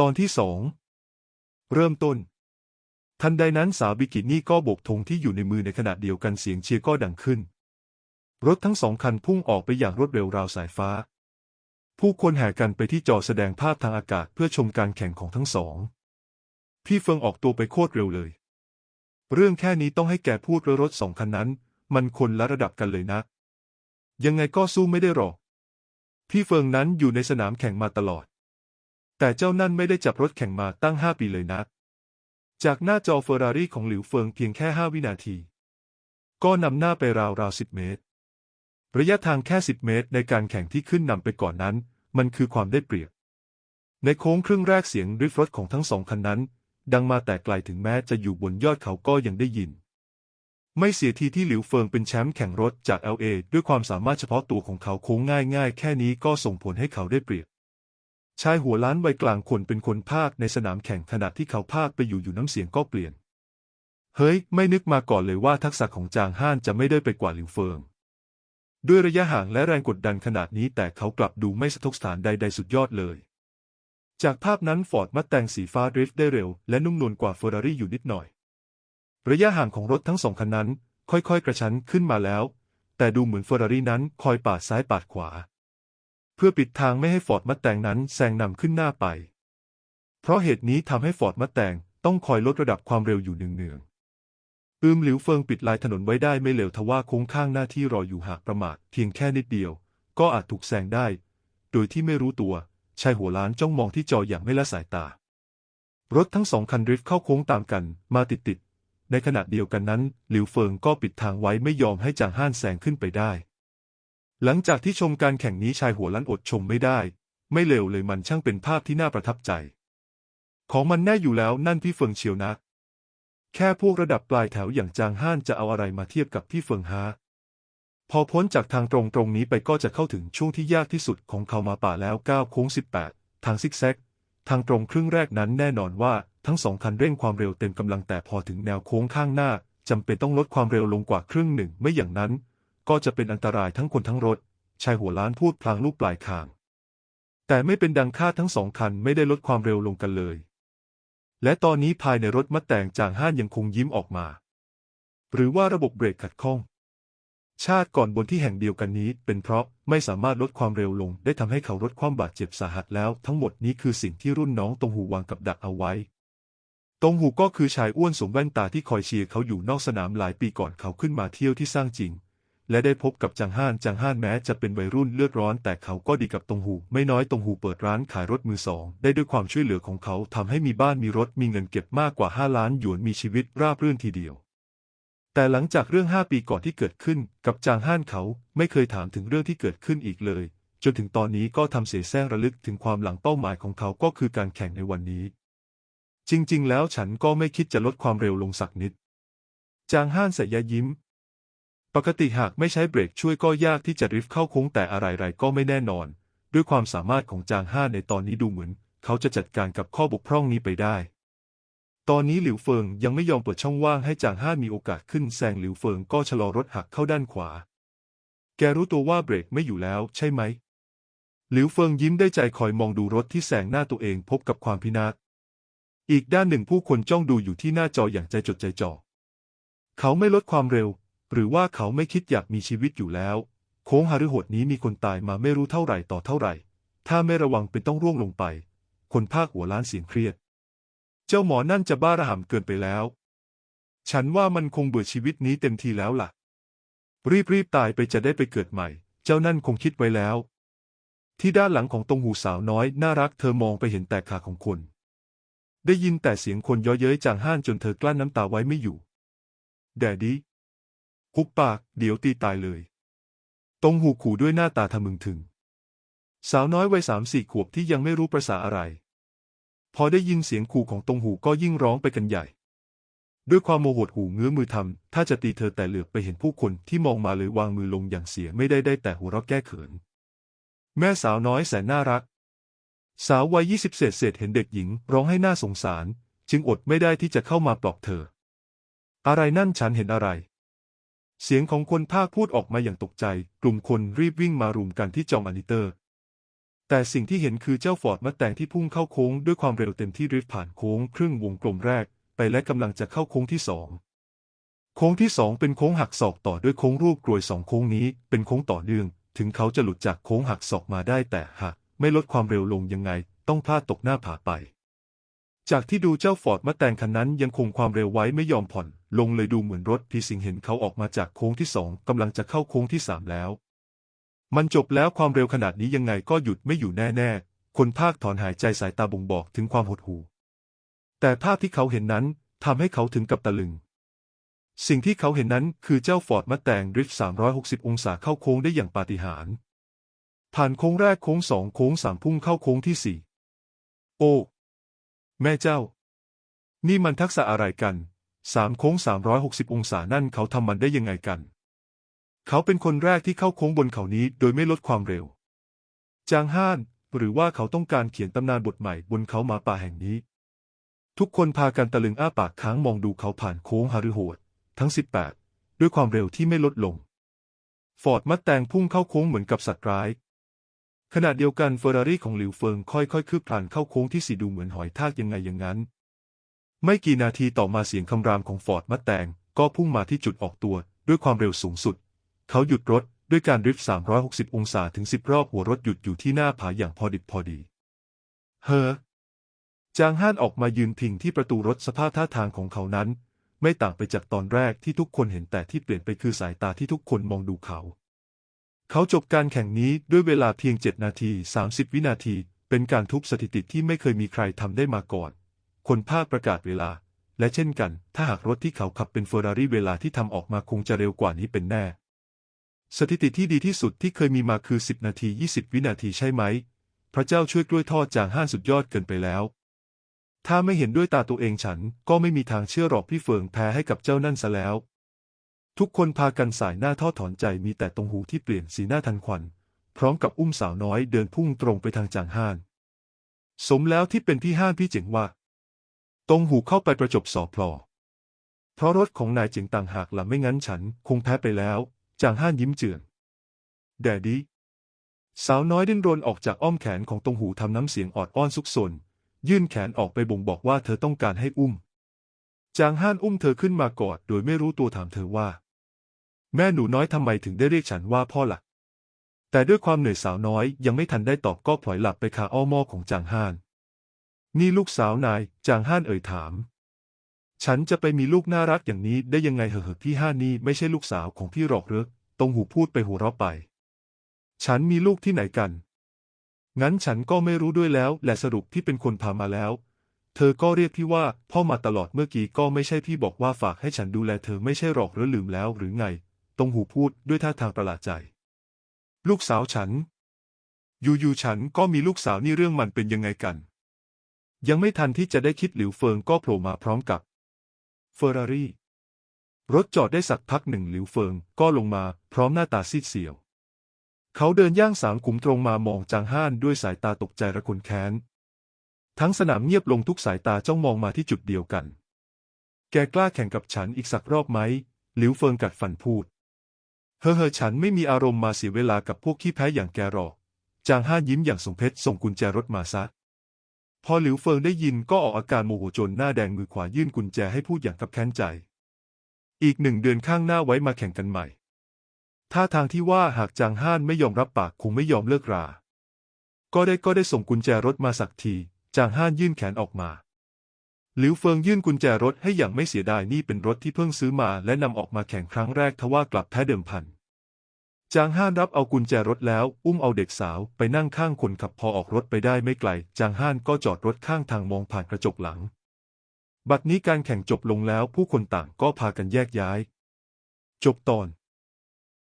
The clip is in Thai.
ตอนที่สองเริ่มต้น ทันใดนั้นสาวบิกินี่ก็โบกธงที่อยู่ในมือในขณะเดียวกันเสียงเชียร์ก็ดังขึ้น รถทั้งสองคันพุ่งออกไปอย่างรวดเร็วราวสายฟ้า ผู้คนแห่กันไปที่จอแสดงภาพทางอากาศเพื่อชมการแข่งของทั้งสอง พี่เฟิงออกตัวไปโคตรเร็วเลย เรื่องแค่นี้ต้องให้แกพูดรถสองคันนั้น มันคนละระดับกันเลยนะ ยังไงก็สู้ไม่ได้หรอก พี่เฟิงนั้นอยู่ในสนามแข่งมาตลอด แต่เจ้านั่นไม่ได้จับรถแข่งมาตั้งห้าปีเลยนะจากหน้าจอเฟอร์รารี่ของหลิวเฟิงเพียงแค่ห้าวินาที ก็นำหน้าไปราวราวสิบเมตร ระยะทางแค่สิบเมตรในการแข่งที่ขึ้นนำไปก่อนนั้น มันคือความได้เปรียบ ในโค้งครึ่งแรกเสียงดริฟรถของทั้งสองคันนั้น ดังมาแต่ไกลถึงแม้จะอยู่บนยอดเขาก็ยังได้ยิน ไม่เสียทีที่หลิวเฟิงเป็นแชมป์แข่งรถจาก LA ด้วยความสามารถเฉพาะตัวของเขาโค้งง่ายๆ แค่นี้ก็ส่งผลให้เขาได้เปรียบ ชายหัวล้านวัยกลางคนเป็นคนภาคในสนามแข่งขณะที่เขาภาคไปอยู่อยู่น้ำเสียงก็เปลี่ยน เฮ้ย ไม่นึกมาก่อนเลยว่าทักษะของจางห้านจะไม่ได้ไปกว่าหลิวเฟิง ด้วยระยะห่างและแรงกดดันขนาดนี้แต่เขากลับดูไม่สะทกสถานใดๆสุดยอดเลย จากภาพนั้นฟอร์ดมัตแตงสีฟ้าดริฟต์ได้เร็วและนุ่มนวลกว่าเฟอร์รารี่อยู่นิดหน่อย ระยะห่างของรถทั้งสองคันนั้น ค่อยๆ กระชั้นขึ้นมาแล้ว แต่ดูเหมือนเฟอร์รารี่นั้นคอยปาดซ้ายปาดขวา เพื่อปิดทางไม่ให้ฟอร์ดมัตแตงนั้นแซงนำขึ้นหน้าไป เพราะเหตุนี้ทำให้ฟอร์ดมัตแตงต้องคอยลดระดับความเร็วอยู่เนืองๆอืมหลิวเฟิงปิดลายถนนไว้ได้ไม่เร็วทว่าโค้งข้างหน้าที่รออยู่หากประมาทเพียงแค่นิดเดียว ก็อาจถูกแซงได้ โดยที่ไม่รู้ตัวชายหัวล้านจ้องมองที่จออย่างไม่ละสายตา รถทั้งสองคันดริฟต์เข้าโค้งตามกันมาติดๆในขณะเดียวกันนั้น หลิวเฟิงก็ปิดทางไว้ไม่ยอมให้จางห้านแซงขึ้นไปได้ หลังจากที่ชมการแข่งนี้ชายหัวล้านอดชมไม่ได้ ไม่เลวเลยมันช่างเป็นภาพที่น่าประทับใจ ของมันแน่อยู่แล้วนั่นพี่เฟิงเชียวนะ แค่พวกระดับปลายแถวอย่างจางห้านจะเอาอะไรมาเทียบกับพี่เฟิงฮะพอพ้นจากทางตรงตรงนี้ไปก็จะเข้าถึงช่วงที่ยากที่สุดของเขามาป่าแล้วก้าวโค้ง 18 ทางซิกแซก ทางตรงครึ่งแรกนั้นแน่นอนว่าทั้งสองคันเร่งความเร็วเต็มกำลังแต่พอถึงแนวโค้งข้างหน้าจำเป็นต้องลดความเร็วลงกว่าครึ่งหนึ่งไม่อย่างนั้น ก็จะเป็นอันตรายทั้งคนทั้งรถ ชายหัวล้านพูดพลางลูกปลายคาง แต่ไม่เป็นดังคาดทั้งสองคันไม่ได้ลดความเร็วลงกันเลย และตอนนี้ภายในรถมัดแต่งจางห้านยังคงยิ้มออกมา หรือว่าระบบเบรกขัดข้อง ชาติก่อนบนที่แห่งเดียวกันนี้ เป็นเพราะไม่สามารถลดความเร็วลง ได้ทำให้เขาลดความบาดเจ็บสาหัสแล้ว ทั้งหมดนี้คือสิ่งที่รุ่นน้องตรงหูวางกับดักเอาไว้ตรงหูก็คือชายอ้วนสวมแว่นตาที่คอยเชียร์เขาอยู่นอกสนามหลายปีก่อนเขาขึ้นมาเที่ยวที่สร้างจริง และได้พบกับจางห้านจางห้านแม้จะเป็นวัยรุ่นเลือดร้อน แต่เขาก็ดีกับตรงหู ไม่น้อยตรงหูเปิดร้านขายรถมือสอง ได้ด้วยความช่วยเหลือของเขาทำให้มีบ้านมีรถมีเงินเก็บมากกว่า 5 ล้านหยวนมีชีวิตราบรื่นทีเดียว แต่หลังจากเรื่อง 5 ปีก่อนที่เกิดขึ้น กับจางห้านเขาไม่เคยถามถึงเรื่องที่เกิดขึ้นอีกเลย จนถึงตอนนี้ก็ทำเสียแซงระลึกถึงความหลังเป้าหมายของเขาก็คือการแข่งในวันนี้ จริง ๆ แล้วฉันก็ไม่คิดจะลดความเร็วลงสักนิดจางห้านใส่ยยิ้ม ปกติหากไม่ใช้เบรกช่วยก็ยากที่จะริฟเข้าโค้งแต่อะไรๆก็ไม่แน่นอน ด้วยความสามารถของจางห้าในตอนนี้ดูเหมือน เขาจะจัดการกับข้อบกพร่องนี้ไปได้ ตอนนี้หลิวเฟิงยังไม่ยอมเปิดช่องว่างให้จางห้ามีโอกาสขึ้นแซงหลิวเฟิงก็ชะลอรถหักเข้าด้านขวา แกรู้ตัวว่าเบรกไม่อยู่แล้วใช่ไหมหลิวเฟิงยิ้มได้ใจคอยมองดูรถที่แซงหน้าตัวเองพบกับความพินาศอีกด้านหนึ่งผู้คนจ้องดูอยู่ที่หน้าจออย่างใจจดใจจ่อเขาไม่ลดความเร็ว หรือว่าเขาไม่คิดอยากมีชีวิตอยู่แล้ว โค้งหฤหดนี้มีคนตายมาไม่รู้เท่าไหร่ต่อเท่าไหร่ ถ้าไม่ระวังเป็นต้องร่วงลงไป คนภาคหัวล้านเสียงเครียด เจ้าหมอนั่นจะบ้าระห่ำเกินไปแล้ว ฉันว่ามันคงเบื่อชีวิตนี้เต็มทีแล้วล่ะ รีบๆตายไปจะได้ไปเกิดใหม่ เจ้านั่นคงคิดไว้แล้ว ที่ด้านหลังของตรงหูสาวน้อยน่ารักเธอมองไปเห็นแต่ขาของคนได้ยินแต่เสียงคนย้อเย้ยจางห้านจนเธอกลั้นน้ำตาไว้ไม่อยู่ แดดดี้ คุบปาก เดี๋ยวตีตายเลย ตรงหูขู่ด้วยหน้าตาทะมึงถึง สาวน้อยวัยสามสี่ขวบที่ยังไม่รู้ประษาอะไร พอได้ยินเสียงขู่ของตรงหูก็ยิ่งร้องไปกันใหญ่ ด้วยความโมโหดหูเงื้อมือทำถ้าจะตีเธอแต่เหลือบไปเห็นผู้คนที่มองมาเลยวางมือลงอย่างเสียไม่ได้ได้แต่หัวเราะแก้เขิน แม่สาวน้อยแสนน่ารัก สาววัยยี่สิบเศษเศษเห็นเด็กหญิง ร้องให้หน้าสงสาร จึงอดไม่ได้ที่จะเข้ามาปลอบเธอ อะไรนั่นฉันเห็นอะไร เสียงของคนภาคพูดออกมาอย่างตกใจ กลุ่มคนรีบวิ่งมารุมกันที่จอมอนิเตอร์ แต่สิ่งที่เห็นคือเจ้าฟอร์ดมัดแตงที่พุ่งเข้าโค้งด้วยความเร็วเต็มที่ริฟผ่านโค้งครึ่งวงกลมแรก ไปและกำลังจะเข้าโค้งที่สองโค้งที่สองเป็นโค้งหักศอกต่อด้วยโค้งรูปกรวยสองโค้งนี้เป็นโค้งต่อเนื่อง ถึงเขาจะหลุดจากโค้งหักศอกมาได้แต่หากไม่ลดความเร็วลงยังไง ต้องพลาดตกหน้าผาไป จากที่ดูเจ้าฟอร์ดมัดแตงคันนั้นยังคงความเร็วไว้ไม่ยอมผ่อนลงเลยดูเหมือนรถพีสิงเห็นเขาออกมาจากโค้งที่สองกำลังจะเข้าโค้งที่สามแล้ว มันจบแล้วความเร็วขนาดนี้ยังไงก็หยุดไม่อยู่แน่ๆ คนภาคถอนหายใจสายตาบ่งบอกถึงความหดหู่ แต่ภาพที่เขาเห็นนั้นทำให้เขาถึงกับตะลึง สิ่งที่เขาเห็นนั้นคือเจ้าฟอร์ดมัดแตงดริฟต์360 องศาเข้าโค้งได้อย่างปาฏิหาริย์ผ่านโค้งแรกโค้งสองโค้งสามพุ่งเข้าโค้งที่สี่โอ้ แม่เจ้า นี่มันทักษะอะไรกันสามโค้ง360องศานั่นเขาทำมันได้ยังไงกัน เขาเป็นคนแรกที่เข้าโค้งบนเขานี้โดยไม่ลดความเร็ว จางห้านหรือว่าเขาต้องการเขียนตำนานบทใหม่บนเขาหมาป่าแห่งนี้ ทุกคนพากันตะลึงอ้าปากค้างมองดูเขาผ่านโค้งหารือโหด ทั้ง 18 ด้วยความเร็วที่ไม่ลดลง ฟอร์ดมัดแตงพุ่งเข้าโค้งเหมือนกับสัตว์ร้าย ขณะเดียวกันเฟอร์รารี่ของหลิวเฟิงค่อยๆคืบคลานเข้าโค้งที่สี่ดูเหมือนหอยทากยังไงอย่างนั้น ไม่กี่นาทีต่อมาเสียงคำรามของฟอร์ดมัดแตงก็พุ่งมาที่จุดออกตัวด้วยความเร็วสูงสุด เขาหยุดรถด้วยการดริฟต์360 องศาถึง 10 รอบหัวรถหยุดอยู่ที่หน้าผาอย่างพอดิบพอดี เฮอจางห้านออกมายืนพิงที่ประตูรถสภาพท่าทางของเขานั้น ไม่ต่างไปจากตอนแรกที่ทุกคนเห็นแต่ที่เปลี่ยนไปคือสายตาที่ทุกคนมองดูเขา เขาจบการแข่งนี้ด้วยเวลาเพียง 7 นาที 30 วินาที เป็นการทุบสถิติที่ไม่เคยมีใครทำได้มาก่อน คนภาคประกาศเวลา และเช่นกัน ถ้าหากรถที่เขาขับเป็นเฟอร์รารี่เวลาที่ทำออกมาคงจะเร็วกว่านี้เป็นแน่ สถิติที่ดีที่สุดที่เคยมีมาคือ 10 นาที 20 วินาทีใช่ไหม พระเจ้าช่วยกล้วยทอดจางห้าสุดยอดเกินไปแล้ว ถ้าไม่เห็นด้วยตาตัวเองฉันก็ไม่มีทางเชื่อหรอกพี่เฟิงแพ้ให้กับเจ้านั่นซะแล้ว ทุกคนพากันสายหน้าทอดถอนใจมีแต่ตรงหูที่เปลี่ยนสีหน้าทันควัน พร้อมกับอุ้มสาวน้อยเดินพุ่งตรงไปทางจางห้าน สมแล้วที่เป็นพี่ห้านพี่เจ๋งว่า ตรงหูเข้าไปประจบสอพลอ เพราะรถของนายเจ๋งต่างหากละไม่งั้นฉันคงแพ้ไปแล้ว จางห้านยิ้มเจือนแดดดีสาวน้อยดิ้นรนออกจากอ้อมแขนของตรงหูทำน้ำเสียงออดอ้อนซุกซนยื่นแขนออกไปบ่งบอกว่าเธอต้องการให้อุ้ม จางห้านอุ้มเธอขึ้นมากอดโดยไม่รู้ตัวถามเธอว่า แม่หนูน้อยทำไมถึงได้เรียกฉันว่าพ่อละ่ะ แต่ด้วยความเหนื่อยสาวน้อยยังไม่ทันได้ตอบก็พลอยหลับไปคาอ้อมอของจางห้าน นี่ลูกสาวนาย จางห้านเอ่ยถาม ฉันจะไปมีลูกน่ารักอย่างนี้ได้ยังไงเหอะพี่ห้านนี่ไม่ใช่ลูกสาวของพี่หรอกเหรอตรงหูพูดไปหัวเราะไป ฉันมีลูกที่ไหนกัน งั้นฉันก็ไม่รู้ด้วยแล้ว และสรุปพี่เป็นคนพามาแล้ว เธอก็เรียกพี่ว่าพ่อมาตลอดเมื่อกี้ก็ไม่ใช่พี่บอกว่าฝากให้ฉันดูแลเธอไม่ใช่หรอกหรือลืมแล้วหรือไง ตรงหูพูดด้วยท่าทางประหลาดใจ ลูกสาวฉัน อยู่ๆฉันก็มีลูกสาวนี่เรื่องมันเป็นยังไงกัน ยังไม่ทันที่จะได้คิดหลิวเฟิงก็โผล่มาพร้อมกับเฟอร์รารี่รถจอดได้สักพักหนึ่งหลิวเฟิงก็ลงมาพร้อมหน้าตาซีดเสียว เขาเดินย่างสามขุมตรงมามองจางห้านด้วยสายตาตกใจระคนแค้น ทั้งสนามเงียบลงทุกสายตาจ้องมองมาที่จุดเดียวกัน แกกล้าแข่งกับฉันอีกสักรอบไหม หลิวเฟิงกัดฟันพูด เฮ้อเฮ้อฉันไม่มีอารมณ์มาเสียเวลากับพวกขี้แพ้อย่างแกหรอก จางห้ายิ้มอย่างสมเพชส่งกุญแจรถมาซะ พอหลิวเฟิงได้ยินก็ออกอาการโมโหจนหน้าแดงมือขวายื่นกุญแจให้พูดอย่างกับแค้นใจ อีกหนึ่งเดือนข้างหน้าไว้มาแข่งกันใหม่ ท่าทางที่ว่าหากจางห้านไม่ยอมรับปากคงไม่ยอมเลิกรา ก็ได้ก็ได้ส่งกุญแจรถมาสักที จางห้านยื่นแขนออกมา หลิวเฟิงยื่นกุญแจรถให้อย่างไม่เสียดายนี่เป็นรถที่เพิ่งซื้อมาและนำออกมาแข่งครั้งแรกทว่ากลับแพ้เดิมพันจางห้านรับเอากุญแจรถแล้ว อุ้มเอาเด็กสาวไปนั่งข้างคนขับพอออกรถไปได้ไม่ไกล จางห้านก็จอดรถข้างทางมองผ่านกระจกหลัง บัดนี้การแข่งจบลงแล้วผู้คนต่างก็พากันแยกย้าย จบตอน